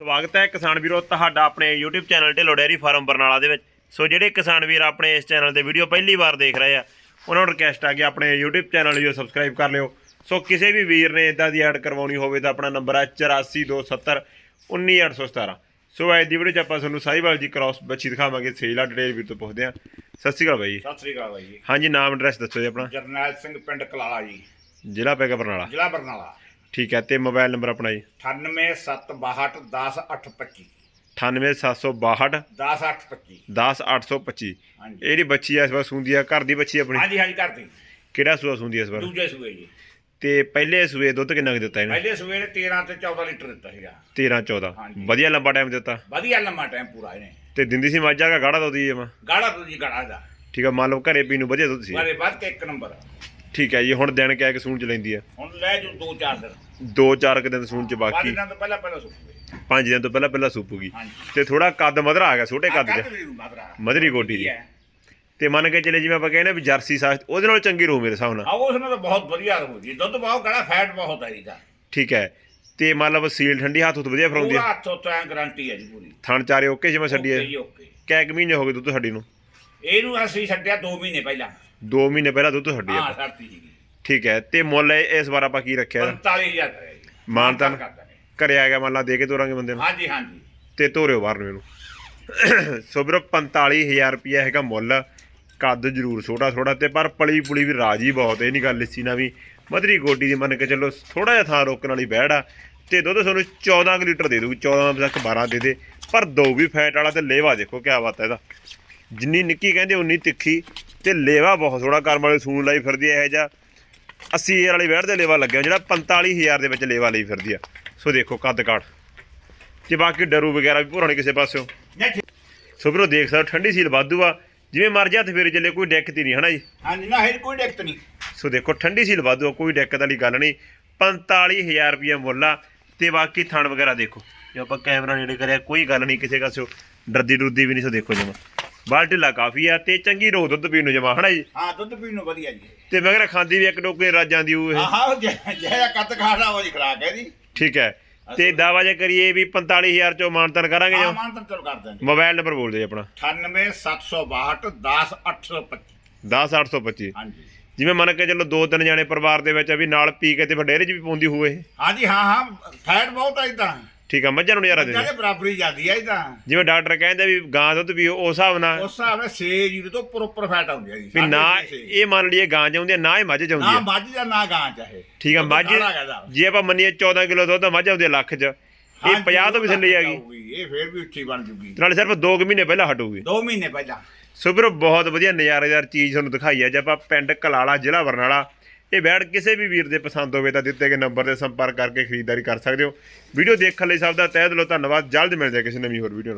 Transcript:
ਸਵਾਗਤ ਹੈ ਕਿਸਾਨ ਵੀਰੋ ਤੁਹਾਡਾ ਆਪਣੇ YouTube channel Dhillon dairy farm Barnala ਦੇ ਵਿੱਚ। ਸੋ ਜਿਹੜੇ ਕਿਸਾਨ ਵੀਰ ਆਪਣੇ ਇਸ ਚੈਨਲ ਦੇ ਵੀਡੀਓ ਪਹਿਲੀ ਵਾਰ ਦੇਖ ਰਹੇ ਆ ਉਹਨਾਂ ਨੂੰ ਰਿਕਵੈਸਟ ਆ ਕਿ ਆਪਣੇ YouTube ਚੈਨਲ ਨੂੰ ਸਬਸਕ੍ਰਾਈਬ ਕਰ ਲਿਓ। ਸੋ ਕਿਸੇ ਵੀ ਵੀਰ ਨੇ ਇਦਾਂ ਦੀ ਐਡ ਕਰਵਾਉਣੀ ਹੋਵੇ ਤਾਂ ਆਪਣਾ ਨੰਬਰ ਹੈ 8427 19817 ਸੋ ਅੱਜ ਦੀ ਵੀਡੀਓ 'ਚ ਆਪਾਂ ਤੁਹਾਨੂੰ ਸਾਈਵਾਲ ਜੀ ਕ੍ਰਾਸ ਬੱਚੀ ਦਿਖਾਵਾਂਗੇ ਸੇਲ ਡਿਟੇਲ ਵੀਰ ਤੋਂ ਪੁੱਛਦੇ ਆ। ਸਤਿ ਸ਼੍ਰੀ ਅਕਾਲ ਬਾਈ ਜੀ। ਸਤਿ ਸ੍ਰੀ ਅਕਾਲ ਬਾਈ ਜੀ। ਹਾਂਜੀ ਨਾਮ ਐਡਰੈਸ ਦੱਸੋ ਜੀ ਆਪਣਾ। ਜਰਨੈਲ ਸਿੰਘ ਪਿੰਡ ਕਲਾਲਾ ਜੀ। ਜ਼ਿਲ੍ਹਾ ਪੈਗਾ ਬਰਨਾਲਾ। ਜ਼ਿਲ੍ਹਾ ਬਰਨਾਲਾ। ਠੀਕ ਹੈ ਤੇ ਮੋਬਾਈਲ ਨੰਬਰ ਆਪਣਾ ਜੀ? 98762 10825 98762 10825 10825 ਹਾਂਜੀ। ਇਹਦੀ ਬੱਚੀ ਆ ਇਸ ਵਾਰ ਸੁੰਦੀ ਆ ਘਰ ਦੀ ਬੱਚੀ ਆਪਣੀ? ਹਾਂਜੀ ਹਾਂਜੀ ਕਰਦੀ ਕਿਹੜਾ ਸੂਆ ਸੁੰਦੀ ਇਸ ਵਾਰ? ਦੂਜੇ ਸੂਏ ਜੀ। ਤੇ ਪਹਿਲੇ ਸੂਏ ਦੁੱਧ ਕਿੰਨਾ ਕੁ ਦਿੱਤਾ ਇਹਨੇ? ਪਹਿਲੇ ਸੂਏ ਨੇ 13 ਤੇ 14 ਲੀਟਰ ਦਿੱਤਾ ਸੀਗਾ। 13 14 ਹਾਂਜੀ। ਵਧੀਆ ਲੰਬਾ ਟਾਈਮ ਦਿੱਤਾ? ਵਧੀਆ ਲੰਮਾ ਟਾਈਮ ਪੂਰਾ ਇਹਨੇ। ਤੇ ਦਿੰਦੀ ਸੀ ਮੱਝਾਂ ਦਾ ਗਾੜਾ ਦੁੱਧ ਜੀ ਜਮਾ? ਗਾੜਾ ਤੋਂ ਜੀ ਗਾੜਾ ਦਾ ਠੀਕ ਆ ਮੰਨ ਲਓ ਘਰੇ ਪੀਣ ਨੂੰ ਵਧੀਆ ਦੁੱਧ ਸੀ। ਬਾਰੇ ਵੱਧ ਕੇ ਇੱਕ ਨੰਬਰ। ਠੀਕ ਹੈ ਜੀ ਹੁਣ ਦਿਨ ਕਹਿ ਕੇ ਸੂਣ ਚ ਲੈਂਦੀ ਆ ਹੁਣ ਲੈ ਜੂ 2-4 ਦਿਨ। ਦੋ ਚਾਰ ਕੁ ਦਿਨ ਸੂਣ ਚ ਬਾਕੀ। ਬਾਕੀ ਦਿਨਾਂ ਤੋਂ ਪਹਿਲਾਂ ਪਹਿਲਾਂ ਸੁੱਕੂਗੇ ਪੰਜ ਦਿਨ ਤੋਂ ਪਹਿਲਾਂ ਪਹਿਲਾਂ ਸੂਪੂਗੀ ਹਾਂਜੀ। ਤੇ ਥੋੜਾ ਕੱਦ ਮਧਰਾ ਆ ਗਿਆ ਛੋਟੇ ਕੱਦ ਵੀ ਮਦਰਾ ਮਧਰੀ ਗੋਡੀ ਦੀ। ਤੇ ਮੰਨ ਕੇ ਚੱਲੇ ਜਿਵੇਂ ਆਪਾਂ ਕਹਿੰਦੇ ਵੀ ਜਰਸੀ ਸਾਸ ਉਹਦੇ ਨਾਲ ਚੰਗੀ ਰਹੂ ਮੇਰੇ ਹਿਸਾਬ ਨਾਲ। ਆ ਉਸ ਨਾਲ ਤਾਂ ਬਹੁਤ ਵਧੀਆ ਰਹੂ ਜੀ। ਦੁੱਧ ਬਹੁਤ ਗਾੜਾ ਫੈਟ ਬਹੁਤ ਹੈ ਇਹਦਾ। ਠੀਕ ਹੈ। ਤੇ ਮੰਨ ਲਓ ਸੀਲ ਠੰਡੀ ਹੱਥ ਉੱਤ ਵਧੀਆ ਫਰਾਉਂਦੀ ਪੂਰਾ ਆ ਹੱਥੋਂ ਤਾਂ ਗਾਰੰਟੀ ਹੈ ਜੀ ਪੂਰੀ। ਥਣ ਚਾਰੇ ਓਕੇ ਜਿਵੇਂ ਛੱਡੀ ਓਕੇ ਹੈ ਜੀ ਓਕੇ। ਕੈ ਕੁ ਮਹੀਨੇ ਹੋ ਗਏ ਦੁੱਧ ਛੱਡੀ ਨੂੰ? ਇਹਨੂੰ ਅਸੀਂ ਛੱਡਿਆ 2 ਮਹੀਨੇ ਪਹਿਲਾਂ। 2 ਮਹੀਨੇ ਪਹਿਲਾਂ ਦੁੱਧ ਛੱਡੀ ਹਾਂ ਆ ਛੱਡਤੀ ਜੀ ਠੀਕ ਹੈ ਤੇ ਮੁੱਲ ਇਹ- ਇਸ ਵਾਰ ਆਪਾਂ ਕੀ ਰੱਖਿਆ? 45000 ਕਰਿਆ ਜੀ। ਮਾਨਤਾਨ ਕਰਦਾ ਨੇ। ਘਰੇ ਆ ਗਿਆ ਮੰਨ ਲਾ ਦੇ ਕੇ ਤੋਰਾਂਗੇ ਬੰਦੇ ਨੂੰ। ਹਾਂਜੀ ਹਾਂਜੀ। ਤੇ ਤੋਰਿਓ ਬਾਹਰ ਨੂੰ ਇਹਨੂੰ। ਸੋ ਵੀਰੋ 45000 ਰੁਪਿਆ ਹੈਗਾ ਮੁੱਲ। ਕੱਦ ਜ਼ਰੂਰ ਛੋਟਾ ਥੋੜਾ ਤੇ ਪਰ ਪਲੀ ਪੁਲੀ ਵੀ ਰਾਜੀ ਬਹੁਤ ਇਹ ਨਹੀਂ ਗੱਲ ਲਿੱਸੀ ਨਾ ਵੀ ਮਧਰੀ ਗੋਡੀ ਦੀ ਮੰਨ ਕੇ ਚੱਲੋ ਥੋੜਾ ਜਿਹਾ ਥਾਂ ਰੋਕਣ ਵਾਲੀ ਬਹਿੜ ਆ। ਤੇ ਦੁੱਧ ਤੁਹਾਨੂੰ 14 ਕੁ ਲੀਟਰ ਦੇ ਦੂਗੀ 14 ਤੱਕ 12 ਦੇ ਦੇ। ਪਰ ਦੋ ਵੀ ਫੈਟ ਵਾਲਾ ਤੇ ਲੇਵਾ ਦੇਖੋ ਕਿਆ ਬਾਤ ਹੈ ਇਹਦਾ। ਜਿੰਨੀ ਨਿੱਕੀ ਕਹਿੰਦੇ ਉਨੀ ਤਿੱਖੀ ਤੇ ਲੇਵਾ ਬਹੁਤ ਥੋੜਾ ਕਰਮ ਵਾਲੇ ਸੂਣ ਲਈ ਫਿਰਦੀ ਹੈ ਇਹ ਜਾ 80000 ਵਾਲੀ ਵੈੜ ਦੇ ਲੇਵਾ ਲੱਗਿਆ ਜਿਹੜਾ 45000 ਦੇ ਵਿੱਚ ਲੇਵਾ ਲਈ ਫਿਰਦੀ ਆ। ਸੋ ਦੇਖੋ ਕੱਦ ਕਾਠ। ਤੇ ਬਾਕੀ ਡਰੂ ਵਗੈਰਾ ਵੀ ਭੁਰਾ ਨਹੀਂ ਕਿਸੇ ਪਾਸਿਓਂ। ਸੋ ਵੀਰੋ ਦੇਖ ਸਕਦੇ ਹੋ, ਠੰਡੀ ਸੀਲ ਵਾਧੂ ਆ। ਜਿਵੇਂ ਮਰਜ਼ੀ ਹੱਥ ਫੇਰ ਚੱਲੇ ਕੋਈ ਦਿੱਕਤ ਹੀ ਨਹੀਂ ਹਨਾ ਜੀ? ਹਾਂਜੀ ਨਾ ਇਹ ਕੋਈ ਦਿੱਕਤ ਨਹੀਂ। ਸੋ ਦੇਖੋ ਠੰਡੀ ਸੀਲ ਵਾਧੂ ਆ ਕੋਈ ਦਿੱਕਤ ਵਾਲੀ ਗੱਲ ਨਹੀਂ। 45000 ਰੁਪਏ ਮੁੱਲ ਆ। ਤੇ ਬਾਕੀ ਥਣ ਵਗੈਰਾ ਦੇਖੋ। ਜੇ ਆਪਾਂ ਕੈਮਰਾ ਨੇੜੇ ਕਰਿਆ ਕੋਈ ਗੱਲ ਨਹੀਂ ਕਿਸੇ ਕਾਸਿਓ ਡਰਦੀ ਡਰਦੀ ਵੀ ਨਹੀਂ ਸੋ ਦੇਖੋ ਜਮਾ। ਬਾਲ ਢਿੱਲਾ ਕਾਫੀ ਆ ਤੇ ਚੰਗੀ ਰੋਹ ਦੁੱਧ ਪੀਣ ਨੂੰ ਜਮਾ ਹਨਾ ਜੀ? ਹਾਂ ਦੁੱਧ ਪੀਣ ਨੂੰ ਵਧੀਆ ਜੀ। ਤੇ ਮਗਰ ਖਾਂਦੀ ਵੀ ਇੱਕ ਟੋਕੇ ਰਾਜਾਂ ਦੀ ਉਹ ਇਹ। ਜਿਹੜਾ ਕੱਦ ਖਾਣਾ ਉਹ ਜੀ ਖਰਾਕ ਹੈ ਜੀ। ਠੀਕ ਹੈ। ਤੇ ਦਾਵਾ ਜੇ ਕਰੀਏ ਵੀ 45000 ਚੋਂ ਮਾਨਤਨ ਕਰਾਂਗੇ ਜੋ? ਮਾਨ ਤਾਂ ਚਲ ਕਰ ਦਿੰਦੇ ਮੋਬਾਈਲ ਨੰਬਰ ਬੋਲ ਦਿਓ ਆਪਣਾ। 98762 10825 10825 ਹਾਂਜੀ। ਜਿਵੇਂ ਮੰਨ ਕੇ ਚੱਲੋ ਦੋ ਤਿੰਨ ਜਾਣੇ ਪਰਿਵਾਰ ਦੇ ਵਿੱਚ ਆ ਵੀ ਨਾਲ ਪੀ ਕੇ ਤੇ ਫਿਰ ਡੇਰੇ 'ਚ ਵੀ ਪਾਉਂਦੀ ਹੋਵੇ ਹਾਂਜੀ ਹਾਂ ਹਾਂ ਫੈਟ ਬਹੁਤ ਹੈ ਇਦਾਂ ਠੀਕ ਆ ਮੱਝਾਂ ਨੂੰ ਨਜ਼ਾਰਾ ਦੇ ਜਿਹੜੇ ਬਰਾਬਰੀ ਜਾਂਦੀ ਹੈ ਇਦਾਂ ਜਿਵੇਂ ਡਾਕਟਰ ਕਹਿੰਦੇ ਵੀ ਗਾਂ ਦੁੱਧ ਵੀ ਉਸ ਹਿਸਾਬ ਨਾਲ ਉਸ ਹਿਸਾਬ ਨਾਲ 6 ਜੀਰੋ ਤੋਂ ਪ੍ਰੋਪਰ ਫੈਟ ਆਉਂਦੀ ਹੈ ਜੀ ਵੀ ਨਾ। ਇਹ ਮੰਨ ਲਈਏ ਗਾਂ ਚਾਹੁੰਦੀ ਆ ਨਾ ਹੀ ਮੱਝ ਚਾਹੁੰਦੀ ਨਾ ਆ। ਮੱਝ ਜਾਂ ਨਾ ਗਾਂ ਚਾਹੇ। ਠੀਕ ਆ ਮੱਝ। ਜੇ ਆਪਾਂ ਮੰਨੀਏ 14 ਕਿਲੋ ਦੁੱਧ ਮੱਝ ਆਉਂਦੀ ਆ ਲੱਖ 'ਚ ਇਹ ਹਾਂਜੀ, 50 ਤੋਂ ਵੀ ਥੱਲੇ ਆ ਗਈ। ਇਹ ਫੇਰ ਵੀ ਉੱਚੀ ਬਣ ਜੂਗੀ। ਤੇ ਨਾਲੇ ਸਿਰਫ 2 ਮਹੀਨੇ ਪਹਿਲਾਂ ਹਟੂਗੀ। 2 ਮਹੀਨੇ ਪਹਿਲਾਂ। ਸੋ ਵੀਰੋ ਬਹੁਤ ਵਧੀਆ ਨਜ਼ਾਰੇਦਾਰ ਚੀਜ਼ ਤੁਹਾਨੂੰ ਦਿਖਾਈ ਹੈ ਜੇ ਆਪਾਂ ਪਿੰਡ ਕਲਾਲਾ ਜ਼ਿਲ੍ਹਾ ਬਰਨਾਲਾ ਇਹ ਬੈਡ ਕਿਸੇ ਵੀ ਵੀਰ ਦੇ ਪਸੰਦ ਹੋਵੇ ਤਾਂ ਦਿੱਤੇ ਗਏ ਨੰਬਰ ਤੇ ਸੰਪਰਕ ਕਰਕੇ ਖਰੀਦਦਾਰੀ ਕਰ ਸਕਦੇ ਹੋ। ਵੀਡੀਓ ਦੇਖਣ ਲਈ ਸਭ ਦਾ ਤਹਿ ਦਿਲੋਂ ਧੰਨਵਾਦ। ਜਲਦ ਮਿਲਦੇ ਹਾਂ ਕਿਸੇ ਨਵੀਂ ਹੋਰ ਵੀਡੀਓ ਨਾਲ।